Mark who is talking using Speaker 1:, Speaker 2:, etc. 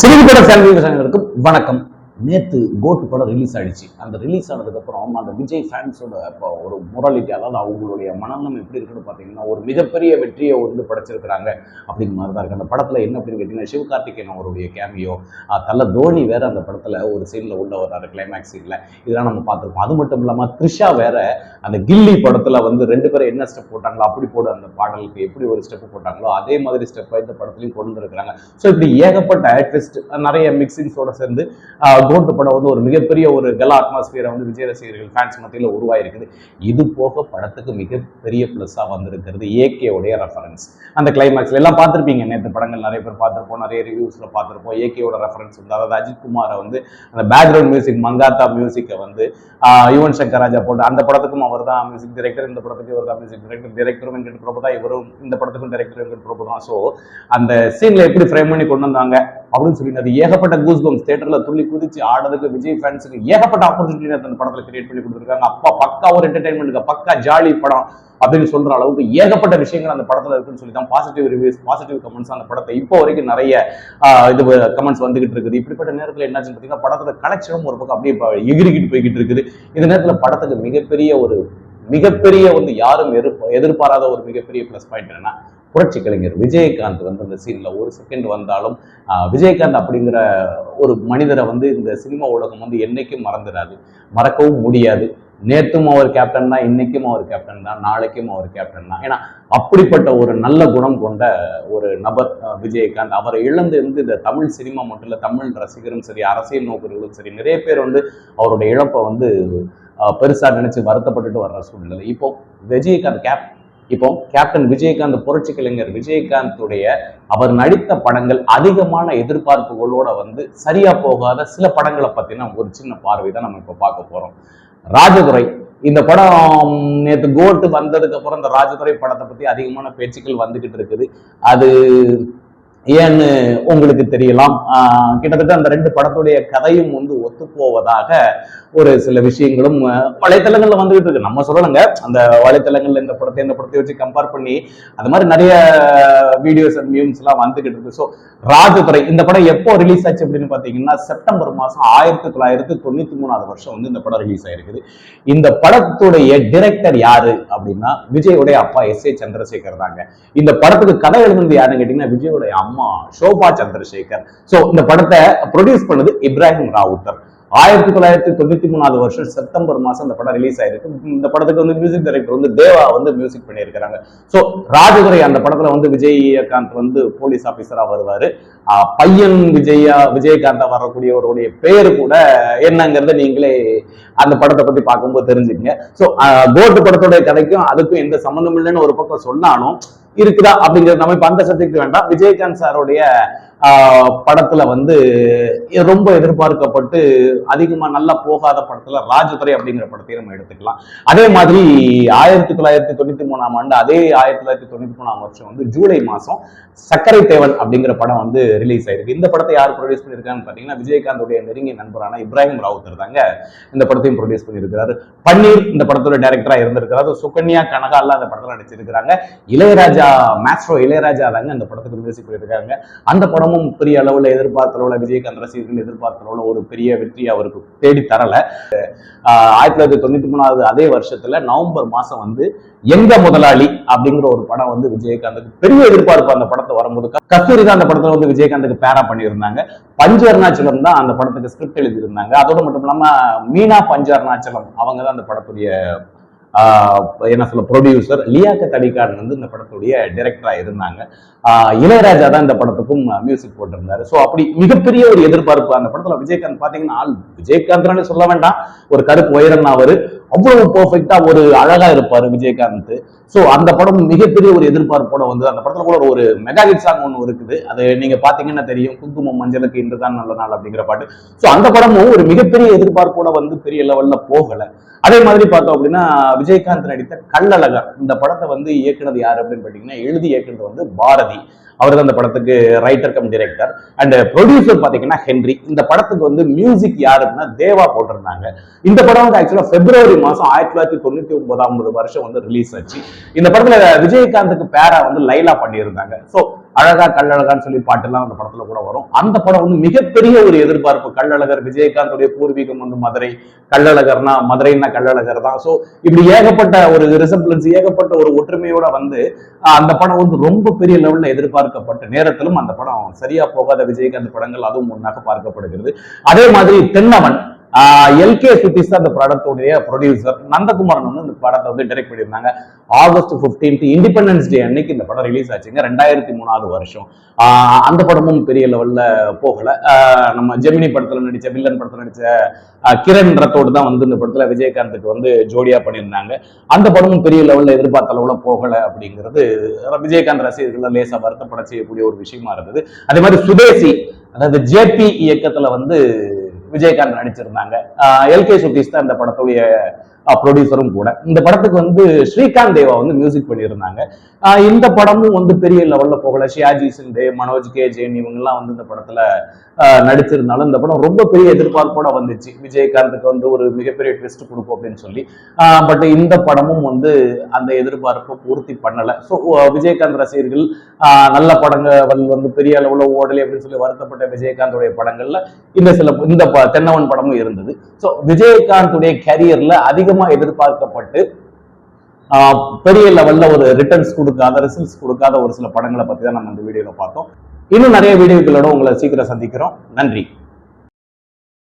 Speaker 1: சிறுகுப்பட family விவசாயிகளுக்கும் வணக்கம். நேற்று கோட்டு படம் ரிலீஸ் ஆயிடுச்சு. அந்த ரிலீஸ் ஆனதுக்கப்புறம் அந்த விஜய் ஃபேன்ஸோட இப்போ ஒரு மொராலிட்டி அதாவது அவங்களுடைய மனநலம் எப்படி இருக்குன்னு பார்த்தீங்கன்னா ஒரு மிகப்பெரிய வெற்றியை வந்து படைச்சிருக்கிறாங்க அப்படிங்கிற மாதிரி தான் இருக்கு. அந்த படத்தில் என்ன அப்படின்னு கேட்டிங்கன்னா சிவகார்த்திகேயன் அவருடைய கேமியோ தல தோனி வேற அந்த படத்தில் ஒரு சீனில் உள்ள வர்றாரு கிளைமேக்ஸ் சீனில் இதெல்லாம் நம்ம பார்த்துருப்போம். அது மட்டும் இல்லாமல் த்ரிஷா வேற அந்த கில்லி படத்தில் வந்து ரெண்டு பேரும் என்ன ஸ்டெப் போட்டாங்களோ அப்படி போட அந்த பாடலுக்கு எப்படி ஒரு ஸ்டெப் போட்டாங்களோ அதே மாதிரி ஸ்டெப்பை இந்த படத்துலையும் கொண்டு வந்துருக்கிறாங்க. ஸோ இப்படி ஏகப்பட்ட ஆர்டிஸ்ட் நிறைய மிக்சிங்ஸோட சேர்ந்து போட்டு படம் வந்து ஒரு மிகப்பெரிய ஒரு கல அட்மாஸ்பியரை வந்து விஜய் ரசிகர்கள் ஃபேன்ஸ் மத்தியில் உருவாயிருக்குது. இது போக படத்துக்கு மிகப்பெரிய ப்ளஸ்ஸாக வந்திருக்கிறது ஏகேவுடைய ரெஃபரன்ஸ் அந்த கிளைமேக்ஸ்ல எல்லாம் பார்த்துருப்பீங்க. நேற்று படங்கள் நிறைய பேர் பார்த்துருப்போம். நிறைய ரிவ்யூஸில் பார்த்துருப்போம். ஏகேவோட ரெஃபரன்ஸ் வந்து அதாவது அஜித் குமாரை வந்து அந்த பேக்ரவுண்ட் மியூசிக் மங்காத்தா மியூசிக்கை வந்து யுவன் சங்கர் ராஜா போட்டு அந்த படத்துக்கும் அவர் தான் மியூசிக் டைரக்டர் இந்த படத்துக்கு இவர் தான் மியூசிக் டைரக்டர் டைரக்டரும் வெங்கட் பிரபு தான் இவரும் இந்த படத்துக்கும் டைரக்டர் வெங்கட் பிரபு தான். ஸோ அந்த சீனில் எப்படி ஃப்ரேம் பண்ணி கொண்டு வந்தாங்க? அப்படின்னு சொல்லி அது ஏகப்பட்ட கூஸ் பம்ஸ் தேட்டர்ல துள்ளி குதிச்சு ஆடுறதுக்கு விஜய் ஃபேன்ஸுக்கு ஏகப்பட்ட ஆப்பர்ச்சுனிட்டி அந்த படத்துல கிரியேட் பண்ணி கொடுத்துருக்காங்க. அப்பா பக்கா ஒரு என்டர்டைன்மெண்ட்டுக்கு பக்கா ஜாலி படம் அப்படின்னு சொல்ற அளவுக்கு ஏகப்பட்ட விஷயங்கள் அந்த படத்துல இருக்குன்னு சொல்லி தான் பாசிட்டிவ் ரிவ்யூஸ் பாசிட்டிவ் கமெண்ட்ஸ் அந்த படத்தை இப்போ வரைக்கும் நிறைய இது கமெண்ட்ஸ் வந்துகிட்டு இருக்குது. இப்படிப்பட்ட நேரத்தில் என்னாச்சுன்னு பார்த்தீங்கன்னா படத்துல கலெக்ஷனும் ஒரு பக்கம் அப்படியே எகிரிக்கிட்டு போய்கிட்டு இருக்குது. இந்த நேரத்தில் படத்துக்கு மிகப்பெரிய ஒரு மிகப்பெரிய வந்து யாரும் எதிர்பாராத ஒரு மிகப்பெரிய ப்ளஸ் பாயிண்ட் என்னன்னா புரட்சி கலைஞர் விஜயகாந்த் வந்து அந்த சீன்ல ஒரு செகண்ட் வந்தாலும் விஜயகாந்த் அப்படிங்கிற ஒரு மனிதரை வந்து இந்த சினிமா உலகம் வந்து என்னைக்கும் மறந்துடாது மறக்கவும் முடியாது. நேற்றும் அவர் கேப்டன் தான் இன்னைக்கும் அவர் கேப்டன் தான் நாளைக்கும் அவர் கேப்டன் தான். ஏன்னா அப்படிப்பட்ட ஒரு நல்ல குணம் கொண்ட ஒரு நபர் விஜயகாந்த். அவரை இழந்து இருந்து இந்த தமிழ் சினிமா மட்டும் இல்லை தமிழ் ரசிகரும் சரி அரசியல் நோக்கர்களும் சரி நிறைய பேர் வந்து அவருடைய இழப்பை வந்து பெருசாக பெருசா நினைச்சு வருத்தப்பட்டுட்டு வர்ற சூழ்நிலை. இப்போ விஜயகாந்த் கேப் இப்போ கேப்டன் விஜயகாந்த் புரட்சி கலைஞர் விஜயகாந்துடைய அவர் நடித்த படங்கள் அதிகமான எதிர்பார்ப்புகளோட வந்து சரியா போகாத சில படங்களை பத்தின ஒரு சின்ன பார்வை தான் நம்ம இப்போ பார்க்க போறோம். ராஜதுரை இந்த படம் நேற்று கோல்டு வந்ததுக்கு அப்புறம் இந்த ராஜதுரை படத்தை பத்தி அதிகமான பேச்சுக்கள் வந்துகிட்டு இருக்குது. அது ஏன்னு உங்களுக்கு தெரியலாம். ஆஹ் கிட்டத்தட்ட அந்த ரெண்டு படத்துடைய கதையும் வந்து ஒத்துப்போவதாக ஒரு சில விஷயங்களும் வலைத்தளங்கள்ல வந்துகிட்டு இருக்கு. நம்ம சொல்லலைங்க அந்த வலைத்தளங்கள்ல இந்த படத்தை இந்த படத்தை வச்சு கம்பேர் பண்ணி அது மாதிரி நிறைய வீடியோஸ் அண்ட் மியூம்ஸ் எல்லாம் வந்துகிட்டு இருக்கு. ஸோ ராஜதுரை இந்த படம் எப்போ ரிலீஸ் ஆச்சு அப்படின்னு பாத்தீங்கன்னா செப்டம்பர் மாசம் ஆயிரத்தி தொள்ளாயிரத்தி தொண்ணூத்தி மூணாவது வருஷம் வந்து இந்த படம் ரிலீஸ் ஆயிருக்குது. இந்த படத்துடைய டிரெக்டர் யாரு அப்படின்னா விஜயோடைய அப்பா எஸ் ஏ சந்திரசேகர் தாங்க. இந்த படத்துக்கு கதை எழுதுனது யாருன்னு கேட்டீங்கன்னா விஜயோடைய அம்மா சோபா சந்திரசேகர். சோ இந்த படத்தை ப்ரொடியூஸ் பண்ணது இப்ராஹிம் ராவுத்தர். ஆயிரத்தி தொள்ளாயிரத்தி தொண்ணூத்தி மூணாவது வருஷம் செப்டம்பர் மாசம் இந்த படம் ரிலீஸ் ஆயிருக்கு. இந்த படத்துக்கு வந்து மியூசிக் டைரக்டர் வந்து தேவா வந்து மியூசிக் பண்ணியிருக்கிறாங்க. சோ ராஜதுரை அந்த படத்துல வந்து விஜயகாந்த் வந்து போலீஸ் ஆபீசரா வருவாரு. பையன் விஜயா விஜயகாந்தா வரக்கூடியவருடைய பேரு கூட என்னங்கிறத நீங்களே அந்த படத்தை பத்தி பார்க்கும்போது தெரிஞ்சுக்கங்க. ஸோ கோட்டு படத்துடைய கதைக்கும் அதுக்கும் எந்த சம்மந்தம் இல்லைன்னு ஒரு பக்கம் சொன்னாலும் இருக்குதா அப்படிங்கிறது நம்ம இப்ப அந்த சப்ஜெக்ட் வேண்டாம். விஜயகாந்த் சாருடைய படத்துல வந்து ரொம்ப எதிர்பார்க்கப்பட்டு அதிகமா நல்லா போகாத படத்துல ராஜதுரை அப்படிங்கிற படத்தையும் நம்ம எடுத்துக்கலாம். அதே மாதிரி ஆயிரத்தி தொள்ளாயிரத்தி தொண்ணூத்தி மூணாம் ஆண்டு அதே ஆயிரத்தி தொள்ளாயிரத்தி தொண்ணூத்தி மூணாம் வருஷம் வந்து ஜூலை மாசம் சக்கரை தேவன் அப்படிங்கிற படம் வந்து ரிலீஸ் ஆயிருக்கு. இந்த படத்தை யார் ப்ரொடியூஸ் பண்ணியிருக்கான்னு பாத்தீங்கன்னா விஜயகாந்துடைய நெருங்கிய நண்பரான இப்ராஹிம் ராவுத்தர் தாங்க இந்த படத்தையும் ப்ரொடியூஸ் பண்ணியிருக்கிறாரு. பன்னீர் இந்த படத்தோட டைரக்டரா இருந்திருக்கிறாரு. சுகன்யா கனகால அந்த படத்துல நடிச்சிருக்கிறாங்க. இளையராஜா மேஸ்ட்ரோ இளையராஜா தாங்க அந்த படத்துக்கு மியூசிக் பண்ணியிருக்காங்க. அந்த படமும் பெரிய அளவுல எதிர்பார்த்த அளவுல விஜயகாந்த் ரசிகர்கள் எதிர்பார்த்த அளவுல ஒரு பெரிய வெற்றி அவருக்கு தேடி தரல. ஆயிரத்தி தொள்ளாயிரத்தி தொண்ணூத்தி மூணாவது அதே வருஷத்துல நவம்பர் மாசம் வந்து எங்க முதலாளி அப்படிங்கிற ஒரு படம் வந்து விஜயகாந்துக்கு பெரிய எதிர்பார்ப்பு அந்த படத்தை வரும்போது கஸ்தூரி தான் அந்த படத்துல வந்து விஜயகாந்துக்கு பேரா பண்ணியிருந்தாங்க. பஞ்சு அருணாச்சலம் தான் அந்த படத்துக்கு ஸ்கிரிப்ட் எழுதியிருந்தாங்க. அதோட மட்டும் இல்லாம மீனா பஞ்ச அருணாச்சலம் அவங்க தான் அந்த படத்துடைய என்ன சொல்ல ப்ரொடியூசர் லியாக்கத் தடிகாரன் வந்து இந்த படத்துடைய டைரக்டராக இருந்தாங்க. இளையராஜா தான் இந்த படத்துக்கும் மியூசிக் போட்டிருந்தாரு. ஸோ அப்படி மிகப்பெரிய ஒரு எதிர்பார்ப்பு அந்த படத்தில் விஜயகாந்த் பார்த்தீங்கன்னா ஆள் விஜயகாந்த்னாலே சொல்ல வேண்டாம். ஒரு கருப்பு உயரம் அவர். அவ்வளவு பர்ஃபெக்டா ஒரு அழகா இருப்பாரு விஜயகாந்த். சோ அந்த படம் மிகப்பெரிய ஒரு எதிர்பார்ப்போட வந்து அந்த படத்துல கூட ஒரு மெகா ஹிட் சாங் ஒன்று இருக்குது. அது நீங்க பாத்தீங்கன்னா தெரியும். குங்குமம் மஞ்சளுக்கு இன்றுதான் நல்ல நாள் அப்படிங்கிற பாட்டு. சோ அந்த படமும் ஒரு மிகப்பெரிய எதிர்பார்ப்போட வந்து பெரிய லெவல்ல போகல. அதே மாதிரி பார்த்தோம் அப்படின்னா விஜயகாந்த் நடித்த கள்ளழகர். இந்த படத்தை வந்து இயக்குனது யார் அப்படின்னு பார்த்தீங்கன்னா எழுதி இயக்குனது வந்து பாரதி. அவர் தான் அந்த படத்துக்கு writer cum director and producer பாத்தீங்கன்னா ஹென்றி. இந்த படத்துக்கு வந்து மியூசிக் யாரு அப்படின்னா தேவா போட்டிருந்தாங்க. இந்த படம் வந்து ஆக்சுவலா பிப்ரவரி மாசம் ஆயிரத்தி தொள்ளாயிரத்தி தொண்ணூத்தி ஒன்பதாம் வருஷம் வந்து ரிலீஸ் ஆச்சு. இந்த படத்துல விஜயகாந்துக்கு பேரா வந்து லைலா பண்ணியிருந்தாங்க. சோ அழகா கல்லழகான்னு சொல்லி பாட்டுலாம் அந்த படத்துல கூட வரும். அந்த படம் வந்து மிகப்பெரிய ஒரு எதிர்பார்ப்பு. கள்ளழகர் விஜயகாந்துடைய பூர்வீகம் வந்து மதுரை. கள்ளழகர்னா மதுரைன்னா கள்ளழகர் தான். ஸோ இப்படி ஏகப்பட்ட ஒரு ரிசம்பிளன்ஸ் ஏகப்பட்ட ஒரு ஒற்றுமையோட வந்து அந்த படம் வந்து ரொம்ப பெரிய லெவல்ல எதிர்பார்க்கப்பட்ட நேரத்திலும் அந்த படம் சரியா போகாத விஜயகாந்த் படங்கள் அதுவும் ஒன்றாக பார்க்கப்படுகிறது. அதே மாதிரி தென்னவன் எல்கே சுத்திஸ் தான் அந்த படத்துடைய ப்ரொடியூசர் நந்தகுமாரன் வந்து இந்த படத்தை வந்து டைரக்ட் பண்ணியிருந்தாங்க. ஆகஸ்ட் 15th இண்டிபெண்டன்ஸ் டே அன்னைக்கு இந்த படம் ரிலீஸ் ஆச்சுங்க. ரெண்டாயிரத்தி மூணாவது வருஷம். அந்த படமும் பெரிய லெவல்ல போகல. நம்ம ஜெமினி படத்துல நடிச்ச வில்லன் படத்துல நடிச்ச கிரண் ரத்தோடு தான் வந்து இந்த படத்துல விஜயகாந்துக்கு வந்து ஜோடியா பண்ணியிருந்தாங்க. அந்த படமும் பெரிய லெவல்ல எதிர்பார்த்த அளவுல போகல அப்படிங்கிறது விஜயகாந்த் ரசிகர்கள் லேசா வருத்தப்பட செய்யக்கூடிய ஒரு விஷயமா இருந்தது. அதே மாதிரி சுதேசி அதாவது ஜேபி இயக்கத்துல வந்து விஜயகாந்த் நடிச்சிருந்தாங்க. எல்கே சுதீஷ் தான் இந்த படத்துடைய ப்ரொடியூசரும் கூட. இந்த படத்துக்கு வந்து ஸ்ரீகாந்த் தேவா வந்து மியூசிக் பண்ணியிருந்தாங்க. இந்த படமும் வந்து பெரிய லெவல்ல போகல. ஷியாஜி சிண்டே மனோஜ் கே ஜெயின் இவங்கெல்லாம் வந்து இந்த படத்துல நடிச்சிருந்தாலும் இந்த படம் ரொம்ப பெரிய எதிர்பார்ப்போட வந்துச்சு. விஜயகாந்துக்கு வந்து ஒரு மிகப்பெரிய ட்விஸ்ட் கொடுக்கும் அப்படின்னு சொல்லி. பட் இந்த படமும் வந்து அந்த எதிர்பார்ப்பை பூர்த்தி பண்ணல. ஸோ விஜயகாந்த் ரசிகர்கள் ஆஹ் நல்ல படங்கள் வந்து பெரிய அளவுல ஓடலை அப்படின்னு சொல்லி வருத்தப்பட்ட விஜயகாந்தோடைய படங்கள்ல இந்த சில இந்த ப- தென்னவன் படமும் இருந்தது. ஸோ விஜயகாந்துடைய கேரியர்ல அதிகம் எதிர்பார்க்கப்பட்டு ஆஹ் பெரிய லெவல்ல ஒரு ரிட்டர்ன்ஸ் கொடுக்காத ரிசல்ட்ஸ் கொடுக்காத ஒரு சில படங்களை பத்தி தான் நம்ம இந்த வீடியோல பார்த்தோம். இன்னும் நிறைய வீடியோக்களோட உங்களை சீக்கிரம் சந்திக்கிறோம். நன்றி.